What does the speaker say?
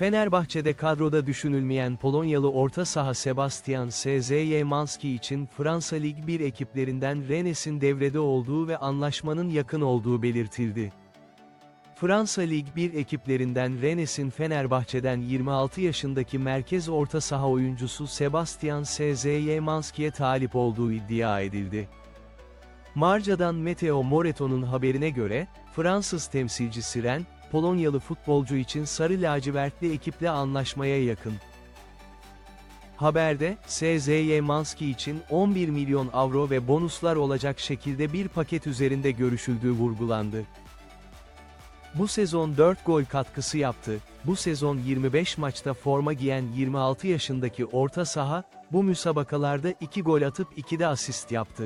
Fenerbahçe'de kadroda düşünülmeyen Polonyalı orta saha Sebastian Szymanski için Fransa Lig 1 ekiplerinden Rennes'in devrede olduğu ve anlaşmanın yakın olduğu belirtildi. Fransa Lig 1 ekiplerinden Rennes'in Fenerbahçe'den 26 yaşındaki merkez orta saha oyuncusu Sebastian Szymanski'ye talip olduğu iddia edildi. Marca'dan Meteo Moreto'nun haberine göre, Fransız temsilcisi Ren, Polonyalı futbolcu için sarı lacivertli ekiple anlaşmaya yakın. Haberde, Szymanski için 11 milyon avro ve bonuslar olacak şekilde bir paket üzerinde görüşüldüğü vurgulandı. Bu sezon 4 gol katkısı yaptı. Bu sezon 25 maçta forma giyen 26 yaşındaki orta saha, bu müsabakalarda 2 gol atıp 2 de asist yaptı.